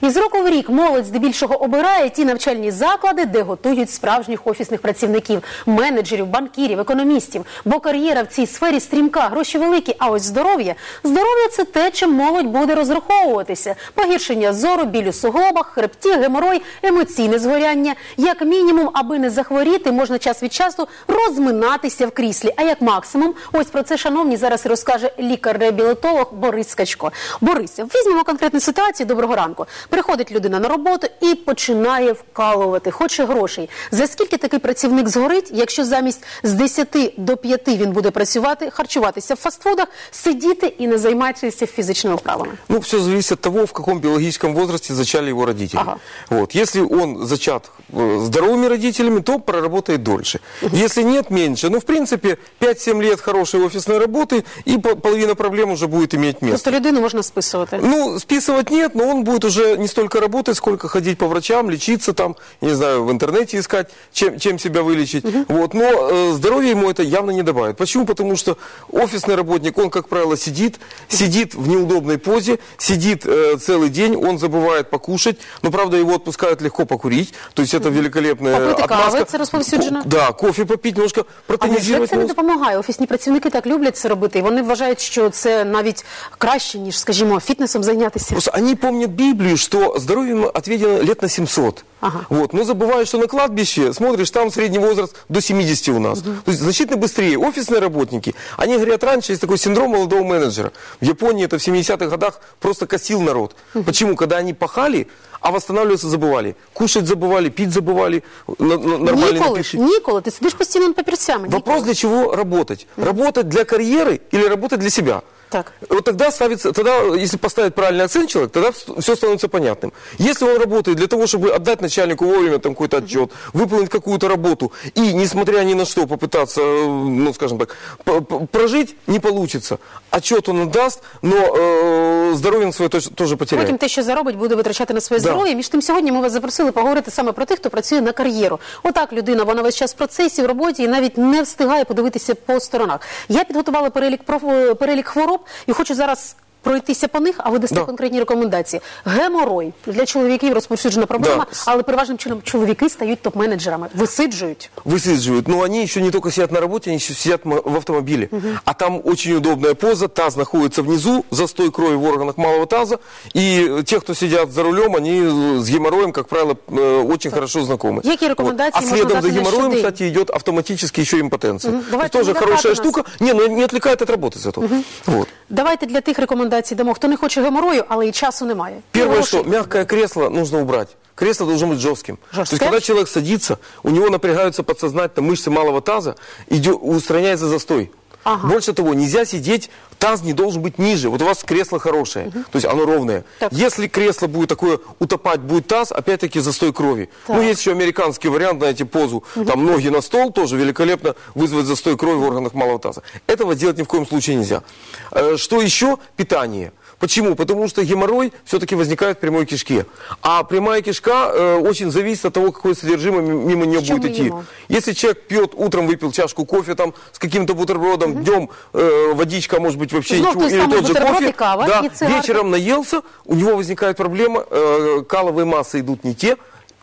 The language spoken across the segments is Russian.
І з року в рік молодь здебільшого обирає ті навчальні заклади, де готують справжніх офісних працівників, менеджерів, банкірів, економістів. Бо кар'єра в цій сфері стрімка, гроші великі. А ось здоров'я здоров'я це те, чим молодь буде розраховуватися. Погіршення зору, біль у суглобах, хребті, геморой, емоційне згоряння. Як мінімум, аби не захворіти, можна час від часу розминатися в кріслі. А як максимум, ось про це шановні зараз розкаже лікар-реабілітолог Борис Скачко. Борисе, візьмемо конкретну ситуацію. Доброго ранку. Приходить людина на роботу і починає вкалувати, хоче грошей. За скільки такий працівник згорить, якщо замість з 10 до 5 він буде працювати, харчуватися в фастфудах, сидіти і не займатися фізичними вправами? Ну, все зависит от того, в каком биологическом возрасте зачали его родители. Ага. Вот. Если он зачат э, здоровыми родителями, то проработает дольше. Если нет, меньше. Ну, в принципе, 5-7 лет хорошей офисной работы, и по- половина проблем уже будет иметь место. Просто людину можна списувати. Ну, списывать нет, но он будет уже не столько работать, сколько ходить по врачам, лечиться там, не знаю, в интернете искать, чем, чем себя вылечить. Вот. Но э, здоровье ему это явно не добавит. Почему? Потому что офисный работник, он, как правило, сидит, сидит в неудобной позе, сидит э, целый день, он забывает покушать, но, правда, его отпускают легко покурить, то есть это великолепная Попити кави, отмазка. це розповсюджено? Ко- Да, кофе попить, немножко А невже протонизировать це не мозг. допомагає? Офісні працівники так люблять це робити, і вони вважають, що це навіть краще, ніж, скажімо, фітнесом зайнятися. Просто они помнят Библию, что здоровье им отведено лет на 700. Ага. Вот. Но забывают, что на кладбище, смотришь, там средний возраст до 70 у нас. То есть значительно быстрее. Офисные работники, они говорят, раньше есть такой синдром молодого менеджера. В Японии это в 70-х годах просто косил народ. Почему? Когда они пахали, а восстанавливаться забывали. Кушать забывали, пить забывали, на- на- нормально Ніколи напиши. ж, ніколи. Ти сидиш постійно над папірцями. Вопрос, для чего работать? Работать для карьеры или работать для себя? Так. Вот тогда ставится, тогда, если поставить правильный акцент человек, тогда все становится понятным. Если он работает для того, чтобы отдать начальнику вовремя там какой-то отчет, выполнить какую-то работу, и, несмотря ни на что, попытаться, э, ну, скажем так, п- п- прожить не получится. Отчет он отдаст, но э, здоровье он свое тоже, тоже потеряет. Потім те, що заробить, буде витрачати на своє Да. здоров'я. Між тим, сьогодні ми вас запросили поговорити саме про тих, хто працює на кар'єру. Отак людина, вона весь час в процесі, в роботі і навіть не встигає подивитися по сторонах. Я підготувала перелік проф- перелік хвороб і хочу зараз Пройтися по них, а ви дасте Да. конкретні рекомендації. Геморой для чоловіків розповсюджена проблема, Да. але переважним чином чоловіки стають топ-менеджерами, висиджують. высаживают. Но они еще не только сидят на работе, они еще сидят м- в автомобиле. А там очень удобная поза, таз находится внизу, застой крови в органах малого таза. И э, те, кто сидят за рулем, они э, с геморроем, как правило, э, очень хорошо знакомы. Какие рекомендации А можно следом дать за на геморроем, щодень? кстати, идет автоматически еще импотенция. Мгм. То Давайте есть тоже не хорошая докапываться. штука. Не, ну не отвлекает от работы зато. Вот. Давайте для тих рекомендацій дамо, хто не хоче геморою, але і часу немає. Первое, что мягкое кресло нужно убрать. Кресло должно быть жестким. То Жесткое? есть, когда человек садится, у него напрягаются подсознательно мышцы малого таза, идет, устраняется застой. Ага. Больше того, нельзя сидеть, таз не должен быть ниже. Вот у вас кресло хорошее, то есть оно ровное. Так. Если кресло будет такое утопать, будет таз, опять-таки застой крови. Так. Ну, есть еще американский вариант, знаете, позу, там ноги на стол, тоже великолепно вызвать застой крови в органах малого таза. Этого делать ни в коем случае нельзя. Э, Что еще? Питание. Почему? Потому что геморрой все-таки возникает в прямой кишке. А прямая кишка э, очень зависит от того, какое содержимое мимо нее будет идти. мимо? Если человек пьет, утром выпил чашку кофе там с каким-то бутербродом, днем э, водичка, может быть, вообще Знов ничего, или тот же кофе, кава, да, вечером наелся, у него возникает проблема, э, каловые массы идут не те,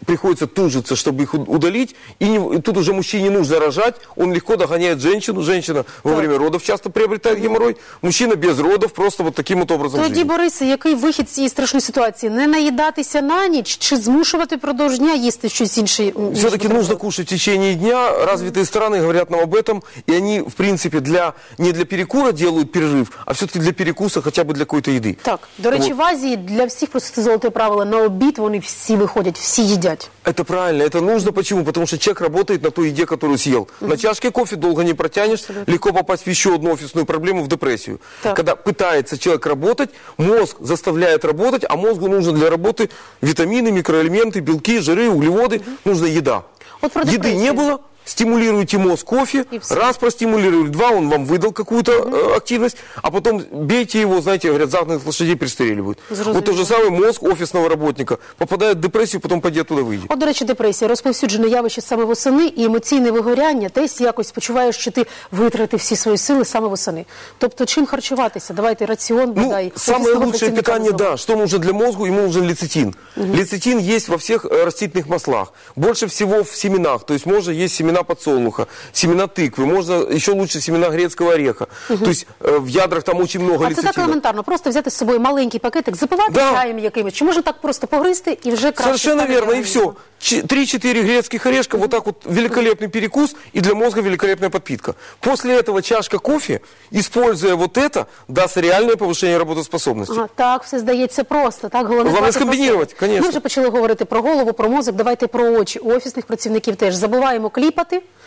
приходится тужиться, чтобы их у- удалить, и, не- и тут уже мужчине не нужно рожать, он легко догоняет женщину, женщина во время родов часто приобретает геморрой, мужчина без родов просто вот таким вот образом Тоді, жизни. Борисе, який вихід з цієї страшної ситуації? Не наїдатися на ніч чи змушувати продовж дня їсти щось інше? м, ніж Все-таки бутерброд? нужно кушать в течение дня. Развитые страны говорят нам об этом. И они, в принципе, для, не для перекура делают перерыв, а все-таки для перекуса, хотя бы для какой-то еды. Так, до речі, Вот. в Азії для всіх просто це золоте правило. На обід вони всі виходять, всі їдять. Это правильно, это нужно. Почему? Потому что человек работает на той еде, которую съел. На чашке кофе долго не протянешь, легко попасть в еще одну офисную проблему, в депрессию. Так. Когда пытается человек работать, мозг заставляет работать, а мозгу нужно для работы витамины, микроэлементы, белки, жиры, углеводы, нужна еда. Вот Еды не было, стимулируете мозг кофе, И всё. раз простимулировали, два, он вам выдал какую-то э, активность, а потом бейте его, знаете, говорят, загнанных лошадей пристреливают. Зрозуміло. Вот тот же самый мозг офисного работника попадает в депрессию, потом пойди оттуда выйдет. От, до речі, депресія, розповсюджене явище саме восени і емоційне вигоряння, десь якось почуваєш, що ти витратив всі свої сили саме восени. Тобто, чим харчуватися? Давайте раціон, Ну, бодай. самое офісного лучшее працівника питание, назовемо. да, что нужно для мозга, ему нужен лецитин. Лецитин есть во всех э, растительных маслах, больше всего в семенах, то есть можно есть семена подсолнуха, семена тыквы, можно еще лучше семена грецкого ореха. То есть э, в ядрах там очень много А це так лецитина. елементарно, просто взяти з собою маленький пакетик, запивати Да. чаєм якимось. Чи може так просто погризти і вже краще Совершенно стане верно, и організму? все. 3-4 грецких орешка, вот так вот великолепный перекус, и для мозга великолепная подпитка. После этого чашка кофе, используя вот это, даст реальное повышение работоспособности. Ага, так, все здається просто. Так, головне Головне дбати про скомбінірувати, себе. конечно. Ми вже почали говорити про голову, про мозок. Давайте про очі. У офісних працівників теж забуваємо кліпати.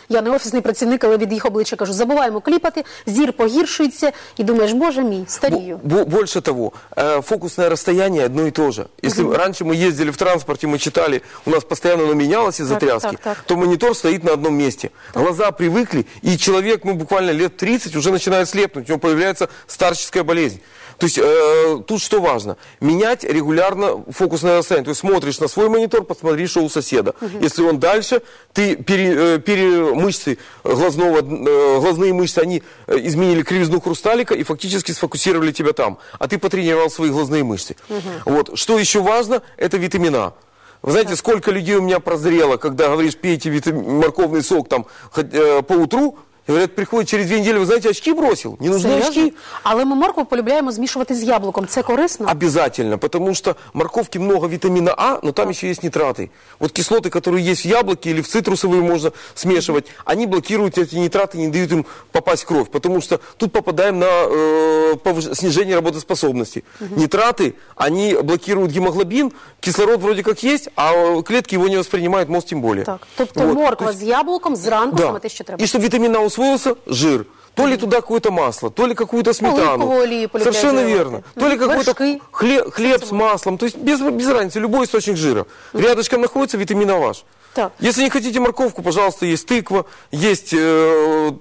Я не офісний працівник, але від їх обличчя кажу, забуваємо кліпати, зір погіршується, і думаєш, боже мій, старію. Бо- Больше того, э, фокусное расстояние одно и то же. Если раньше мы ездили в транспорте, мы читали, у нас постоянно оно менялось из-за Так, тряски, так, так. то монитор стоит на одном месте. Глаза привыкли, и человек, ну, буквально лет 30 уже начинает слепнуть, у него появляется старческая болезнь. То есть э, тут что важно? Менять регулярно фокусное расстояние. То есть смотришь на свой монитор, посмотри, что у соседа. Если он дальше, ты пере, э, пере- мышцы глазного, э, глазные мышцы, они э, изменили кривизну хрусталика и фактически сфокусировали тебя там. А ты потренировал свои глазные мышцы. Вот. Что еще важно, это витамина. Вы знаете, сколько людей у меня прозрело, когда говоришь, пейте витам- морковный сок там хоть, э, по утру, и говорят, приходит через две недели, вы знаете, очки бросил. Не нужны Серйозно? очки. Але ми моркву полюбляємо змішувати з яблуком. Це корисно? Обязательно, потому что в морковке много витамина А, но там еще есть нитраты. Вот кислоты, которые есть в яблоке или в цитрусовые можно смешивать, они блокируют эти нитраты, не дают им попасть в кровь, потому что тут попадаем на э, повыш- снижение работоспособности. Нитраты, они блокируют гемоглобин, кислород вроде как есть, а э, клетки его не воспринимают, мозг тем более. Так. Тобто Вот. морква То есть- з яблуком зранку саме те, що треба. и чтобы витамин А усвоился, жир. То ли туда какое-то масло, то ли какую-то сметану. Полюбляют Совершенно верно. То ли какой-то хлеб, хлеб с маслом. То есть без, без разницы, любой источник жира. Рядышком находится витамин А ваш. Так. Если не хотите морковку, пожалуйста, есть тыква, есть э,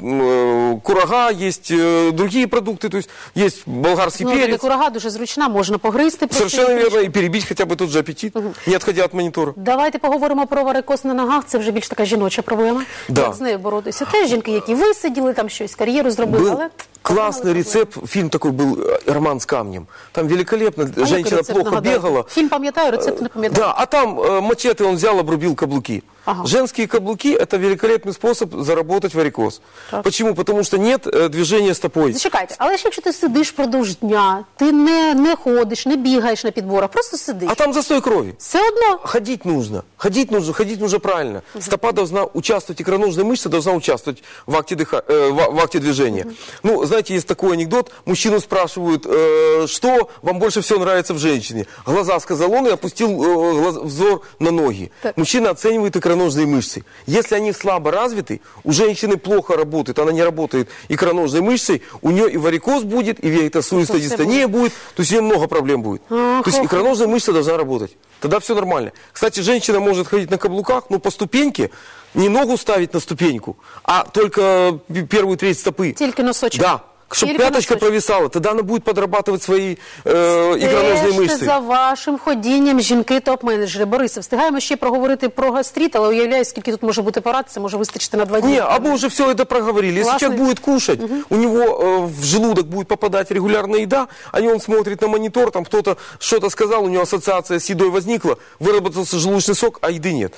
курага, есть э, другие продукты, то есть есть болгарский Ну, таки перец. курага дуже зручна, можна погризти. просто Совершенно і верно. И перебить хотя бы тот же аппетит, не отходя от монитора. Давайте поговоримо про варикоз на ногах. Це вже більш така жіноча проблема. Да. Як з нею боротися? Теж жінки, які висиділи, там щось, кар'єру зробили, Был але... классный рецепт, фильм такой был э, «Роман с камнем». Там великолепно, А як женщина рецепт, плохо нагадайте? бегала. Фільм пам'ятаю, рецепт не пам'ятаю. Да, а там э, мачете он взял, обрубил каблуки. Ага. Женские каблуки – это великолепный способ заработать варикоз. Так. Почему? Потому что нет э, движения стопой. Зачекайте, але ж якщо ти сидиш впродовж дня, ти не, не ходиш, не бігаєш на підборах, просто сидиш. А там застой крови. Все одно. Ходить нужно. Ходить нужно, ходить нужно правильно. Стопа должна участвовать, икроножная мышца должна участвовать в акте, дыха- э, в, в акте движения. Ну, знаете, есть такой анекдот. Мужчину спрашивают, э, что вам больше всего нравится в женщине. Глаза, сказал он, и опустил э, глаз- взор на ноги. Так. Мужчина оценивает икроножные мышцы. Если они слабо развиты, у женщины плохо работает, она не работает икроножной мышцей, у нее и варикоз будет, и вегетосуистая дистония будет, то есть у нее много проблем будет. Ах, То есть икроножная мышца должна работать. Тогда все нормально. Кстати, женщина может ходить на каблуках, но по ступеньке, не ногу ставить на ступеньку, а только первую треть стопы. Тільки носочок. Да. Чтобы Тільки пяточка носочок. провисала, тогда она будет подрабатывать свои э, икроножные Стежте мышцы. за вашим ходінням жінки топ-менеджери. Борисе, встигаємо ще проговорити про гастрит, але уявляю, скільки тут може бути порад, це може вистачити на два дні. Не, а мы уже все это проговорили. Если Классный. человек будет кушать, у него э, в желудок будет попадать регулярная еда, а не он смотрит на монитор, там кто-то что-то сказал, у него ассоциация с едой возникла, выработался желудочный сок, а еды нет.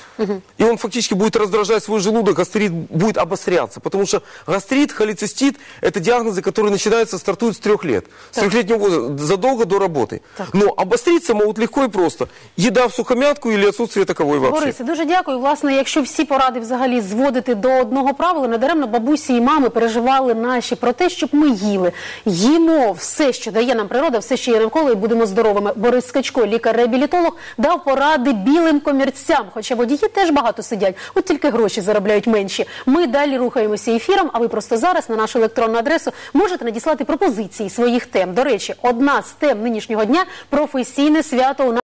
И он фактически будет раздражать свой желудок, гастрит будет обостряться. Потому что гастрит, холецистит – это диагнозы, которые начинаются, стартуют с трех лет. С трехлетнего возраста, задолго до работы. Но обостриться могут легко и просто. Еда в сухомятку или отсутствие таковой вообще. Борисе, дуже дякую. Власне, якщо всі поради взагалі зводити до одного правила, недаремно бабусі і мами переживали наші про те, щоб ми їли. Їмо все, що дає нам природа, все, що є навколо, і будемо здоровими. Борис Скачко, лікар-реабілітолог, дав поради білим комірцям. Хоча водії теж багато сидять, от тільки гроші заробляють менші. Ми далі рухаємося ефіром, а ви просто зараз на нашу електронну адресу можете надіслати пропозиції своїх тем. До речі, одна з тем нинішнього дня професійне свято у нас.